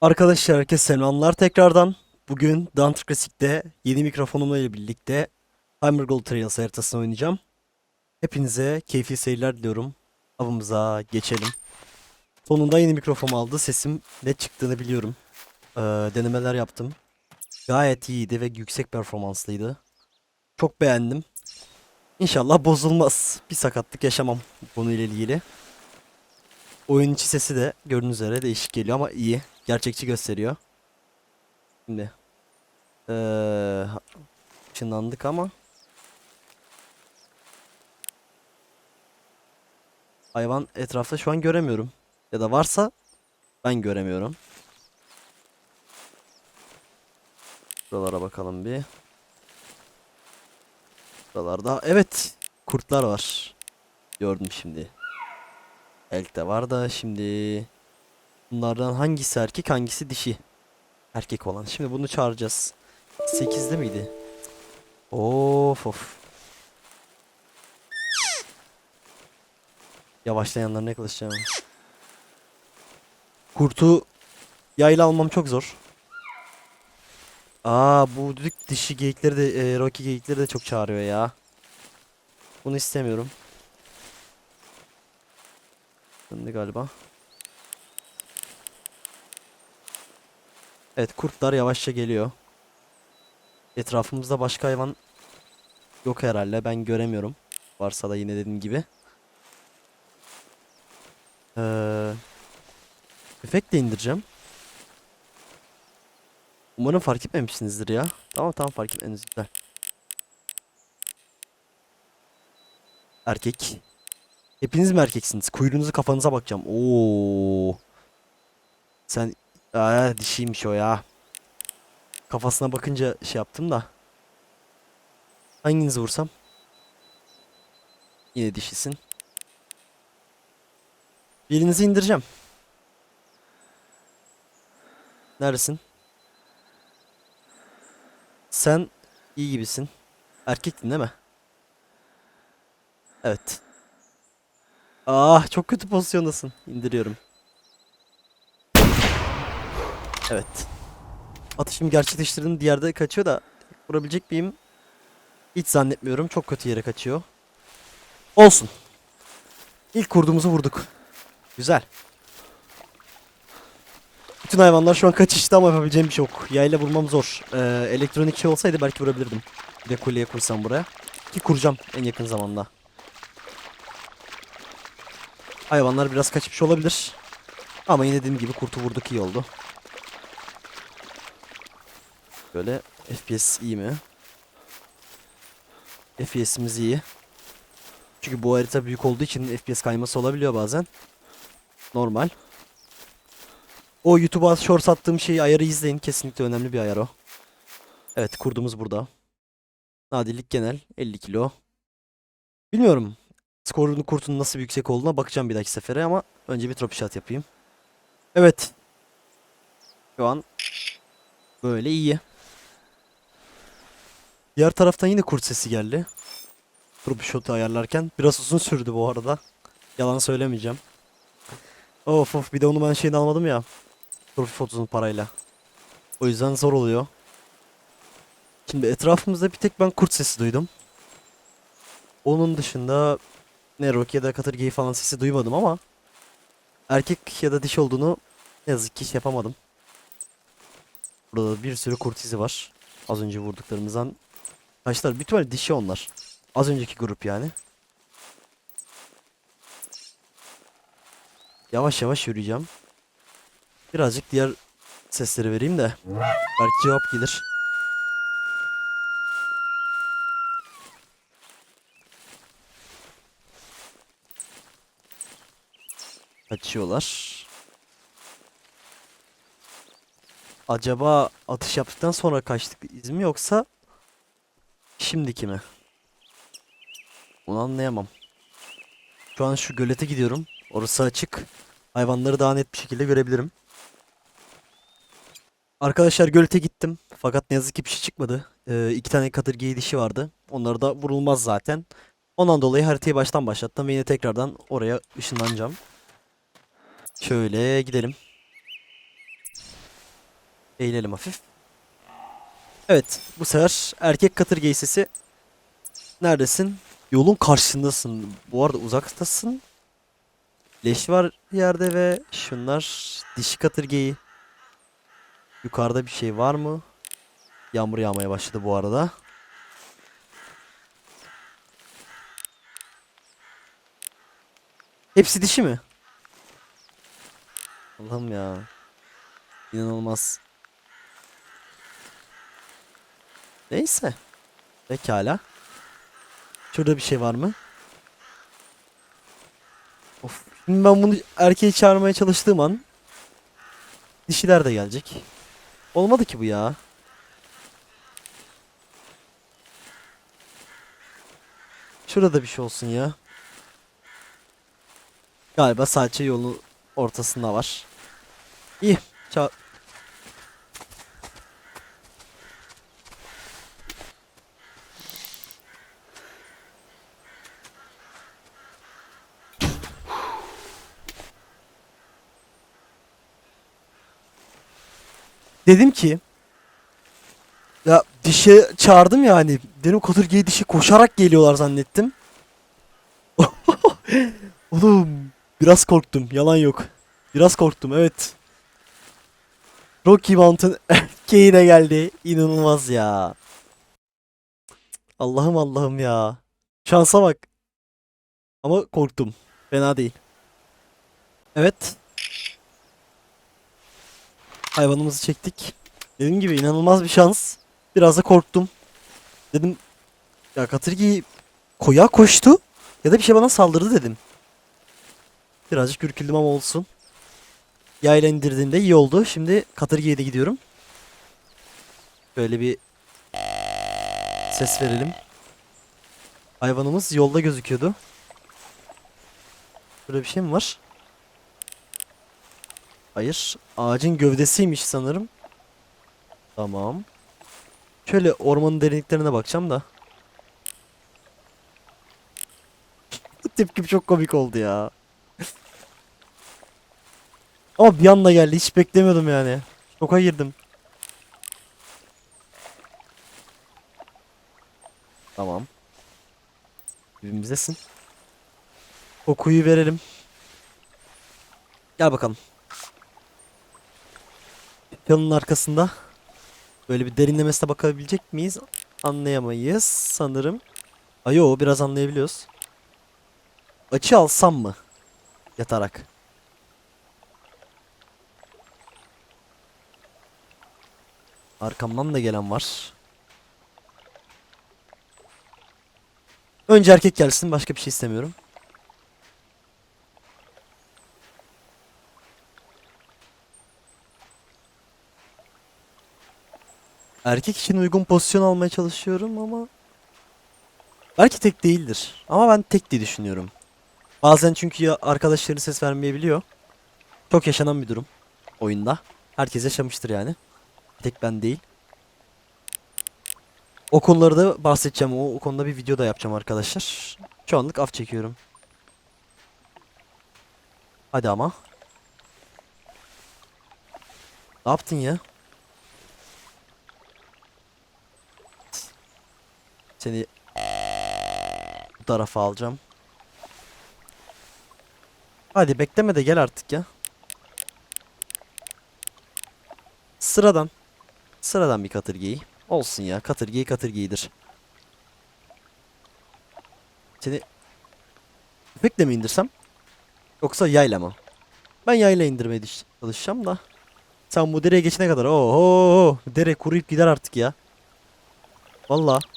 Arkadaşlar herkese selamlar tekrardan. Bugün Dante Classic'te yeni mikrofonumla ile birlikte Timer Gold Trails haritasını oynayacağım. Hepinize keyifli seyirler diliyorum. Avımıza geçelim. Sonunda yeni mikrofon aldı. Sesim ne çıktığını biliyorum. Ee, denemeler yaptım. Gayet iyiydi ve yüksek performanslıydı. Çok beğendim. İnşallah bozulmaz. Bir sakatlık yaşamam konuyla ilgili. Oyun içi sesi de gördüğünüz üzere değişik geliyor ama iyi. Gerçekçi gösteriyor. Şimdi. Eee ışınlandık ama. Hayvan etrafta şu an göremiyorum. Ya da varsa ben göremiyorum. Buralara bakalım bir. Buralarda evet kurtlar var. Gördüm şimdi. Elk de var da şimdi bunlardan hangisi erkek hangisi dişi? Erkek olan. Şimdi bunu çağıracağız. 8'de miydi? Of of. Yavaşlayanlarına yaklaşacağım. Kurtu yayla almam çok zor. Aa bu düdük dişi geyikleri de e, Rocky geyikleri de çok çağırıyor ya. Bunu istemiyorum. Döndü galiba. Evet kurtlar yavaşça geliyor. Etrafımızda başka hayvan yok herhalde. Ben göremiyorum. Varsa da yine dediğim gibi. Ee, tüfek de indireceğim. Umarım fark etmemişsinizdir ya. Tamam tamam fark etmeniz güzel. Erkek. Hepiniz mi erkeksiniz? Kuyruğunuzu kafanıza bakacağım. Oo. Sen Aa, dişiymiş o ya. Kafasına bakınca şey yaptım da. Hanginizi vursam? Yine dişisin. Birinizi indireceğim. Neredesin? Sen iyi gibisin. Erkektin değil mi? Evet. Ah çok kötü pozisyondasın. İndiriyorum. Evet. Atışımı gerçekleştirdim. Diğer de kaçıyor da vurabilecek miyim? Hiç zannetmiyorum. Çok kötü yere kaçıyor. Olsun. İlk kurduğumuzu vurduk. Güzel. Bütün hayvanlar şu an kaçışta ama yapabileceğim bir şey yok. Yayla vurmam zor. Ee, elektronik şey olsaydı belki vurabilirdim. Bir de kuleye kursam buraya. Ki kuracağım en yakın zamanda. Hayvanlar biraz kaçmış olabilir. Ama yine dediğim gibi kurtu vurduk iyi oldu. Böyle FPS iyi mi? FPS'imiz iyi. Çünkü bu harita büyük olduğu için FPS kayması olabiliyor bazen. Normal. O YouTube'a shorts attığım şeyi ayarı izleyin. Kesinlikle önemli bir ayar o. Evet kurdumuz burada. Nadirlik genel 50 kilo. Bilmiyorum. Skorunu kurtunun nasıl yüksek olduğuna bakacağım bir dahaki sefere ama önce bir trophy shot yapayım. Evet. Şu an böyle iyi. Diğer taraftan yine kurt sesi geldi. Trophy shot'u ayarlarken. Biraz uzun sürdü bu arada. Yalan söylemeyeceğim. Of of bir de onu ben şeyini almadım ya. Trophy photosunu parayla. O yüzden zor oluyor. Şimdi etrafımızda bir tek ben kurt sesi duydum. Onun dışında ne Rocky ya da Katırgeyi falan sesi duymadım ama erkek ya da diş olduğunu ne yazık ki hiç yapamadım. Burada bir sürü kurt izi var. Az önce vurduklarımızdan kaçlar? Büyük ihtimalle dişi onlar. Az önceki grup yani. Yavaş yavaş yürüyeceğim. Birazcık diğer sesleri vereyim de belki cevap gelir. Kaçıyorlar. Acaba atış yaptıktan sonra kaçtık iz mi yoksa şimdiki mi? Onu anlayamam. Şu an şu gölete gidiyorum. Orası açık. Hayvanları daha net bir şekilde görebilirim. Arkadaşlar gölete gittim. Fakat ne yazık ki bir şey çıkmadı. Ee, iki tane kadırgeyi dişi vardı. Onlar da vurulmaz zaten. Ondan dolayı haritayı baştan başlattım ve yine tekrardan oraya ışınlanacağım. Şöyle gidelim. Eğilelim hafif. Evet. Bu sefer erkek katırgeyi sesi. Neredesin? Yolun karşısındasın. Bu arada uzaktasın. Leş var yerde ve şunlar dişi katırgeyi. Yukarıda bir şey var mı? Yağmur yağmaya başladı bu arada. Hepsi dişi mi? Allah'ım ya. İnanılmaz. Neyse. Pekala. Şurada bir şey var mı? Of. Şimdi ben bunu erkeği çağırmaya çalıştığım an dişiler de gelecek. Olmadı ki bu ya. Şurada bir şey olsun ya. Galiba sadece yolun ortasında var. İyi. Ça Dedim ki ya dişe çağırdım ya hani dedim Kodurge'ye dişi koşarak geliyorlar zannettim. Oğlum biraz korktum yalan yok. Biraz korktum evet. Rocky Mountain erkeği de geldi. İnanılmaz ya. Allah'ım Allah'ım ya. Şansa bak. Ama korktum. Fena değil. Evet. Hayvanımızı çektik. Dediğim gibi inanılmaz bir şans. Biraz da korktum. Dedim ya Katırgi koya koştu ya da bir şey bana saldırdı dedim. Birazcık ürküldüm ama olsun. Yayla indirdiğimde iyi oldu. Şimdi Katırgi'ye de gidiyorum. Böyle bir ses verelim. Hayvanımız yolda gözüküyordu. Burada bir şey mi var? Hayır. Ağacın gövdesiymiş sanırım. Tamam. Şöyle ormanın derinliklerine bakacağım da. Bu tepkim çok komik oldu ya. Ama bir anda geldi. Hiç beklemiyordum yani. Şoka girdim. Tamam. Dibimizdesin. Kokuyu verelim. Gel bakalım. Planın arkasında böyle bir derinlemesine bakabilecek miyiz? Anlayamayız sanırım. Ayo biraz anlayabiliyoruz. Açı alsam mı? Yatarak. Arkamdan da gelen var. Önce erkek gelsin başka bir şey istemiyorum. Erkek için uygun pozisyon almaya çalışıyorum ama belki tek değildir. Ama ben tek diye düşünüyorum. Bazen çünkü ya arkadaşları ses vermeyebiliyor. Çok yaşanan bir durum oyunda. Herkes yaşamıştır yani. Tek ben değil. O konuları da bahsedeceğim. O, o konuda bir video da yapacağım arkadaşlar. Şu anlık af çekiyorum. Hadi ama. Ne yaptın ya? Seni bu tarafa alacağım. Hadi bekleme de gel artık ya. Sıradan. Sıradan bir katırgeyi. Olsun ya. Katırgeyi katırgeyidir. Seni tüfekle mi indirsem? Yoksa yayla mı? Ben yayla indirmeye çalışacağım da. Sen bu dereye geçene kadar. Oo, dere kuruyup gider artık ya. Vallahi.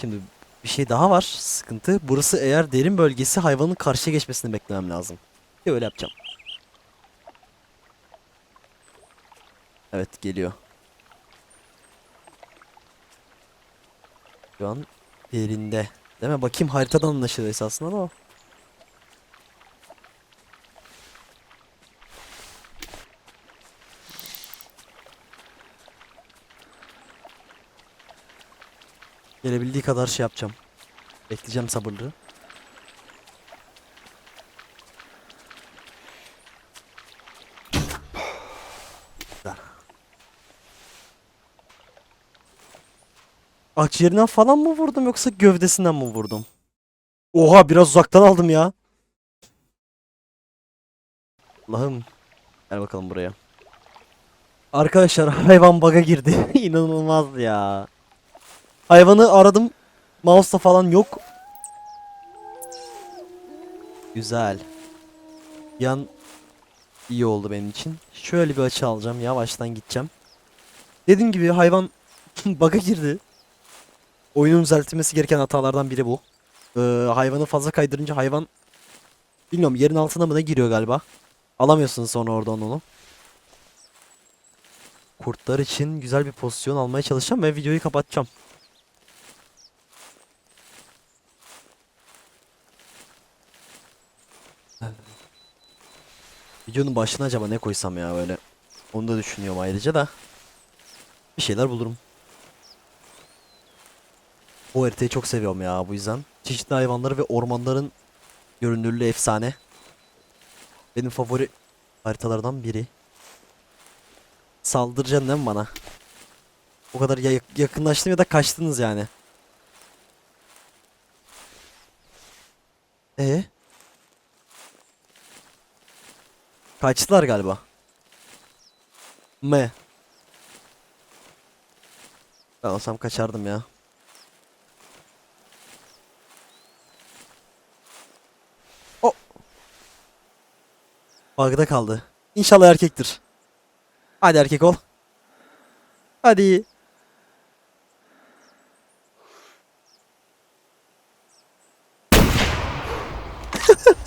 Şimdi bir şey daha var. Sıkıntı. Burası eğer derin bölgesi hayvanın karşıya geçmesini beklemem lazım. Bir öyle yapacağım. Evet geliyor. Şu an derinde. Değil mi? Bakayım haritadan anlaşılır esasında ama. Gelebildiği kadar şey yapacağım. Bekleyeceğim sabırlı. Akciğerinden falan mı vurdum yoksa gövdesinden mi vurdum? Oha biraz uzaktan aldım ya. Allah'ım. Gel bakalım buraya. Arkadaşlar hayvan baga girdi. İnanılmaz ya. Hayvanı aradım. Mouse'da falan yok. Güzel. Yan iyi oldu benim için. Şöyle bir açı alacağım. Yavaştan gideceğim. Dediğim gibi hayvan bug'a girdi. Oyunun düzeltilmesi gereken hatalardan biri bu. Ee, hayvanı fazla kaydırınca hayvan bilmiyorum yerin altına mı ne giriyor galiba. Alamıyorsunuz sonra oradan onu. Kurtlar için güzel bir pozisyon almaya çalışacağım ve videoyu kapatacağım. Videonun başına acaba ne koysam ya böyle. Onu da düşünüyorum ayrıca da. Bir şeyler bulurum. Bu haritayı çok seviyorum ya bu yüzden. Çeşitli hayvanları ve ormanların görünürlüğü efsane. Benim favori haritalardan biri. Saldıracaksın değil mi bana? O kadar ya- yakınlaştım ya da kaçtınız yani. E Kaçtılar galiba. M. Ben olsam kaçardım ya. O. Bug'da kaldı. İnşallah erkektir. Hadi erkek ol. Hadi.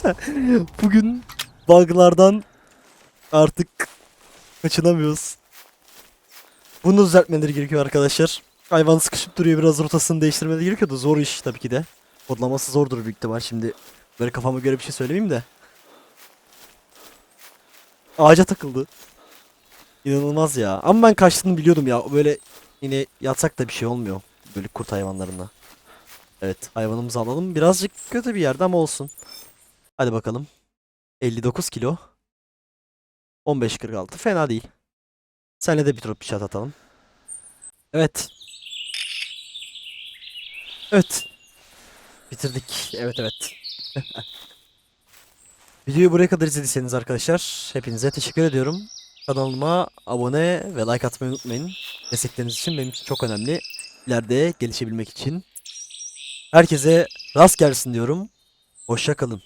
Bugün bug'lardan artık kaçınamıyoruz. Bunu düzeltmeleri gerekiyor arkadaşlar. Hayvan sıkışıp duruyor biraz rotasını değiştirmeleri gerekiyor da zor iş tabii ki de. Kodlaması zordur büyük ihtimal şimdi. Böyle kafama göre bir şey söylemeyeyim de. Ağaca takıldı. İnanılmaz ya. Ama ben kaçtığını biliyordum ya. Böyle yine yatsak da bir şey olmuyor. Böyle kurt hayvanlarına. Evet hayvanımızı alalım. Birazcık kötü bir yerde ama olsun. Hadi bakalım. 59 kilo. 15.46 fena değil. Senle de bir drop shot atalım. Evet. Evet. Bitirdik. Evet evet. Videoyu buraya kadar izlediyseniz arkadaşlar hepinize teşekkür ediyorum. Kanalıma abone ve like atmayı unutmayın. Destekleriniz için benim için çok önemli. İleride gelişebilmek için. Herkese rast gelsin diyorum. Hoşça kalın.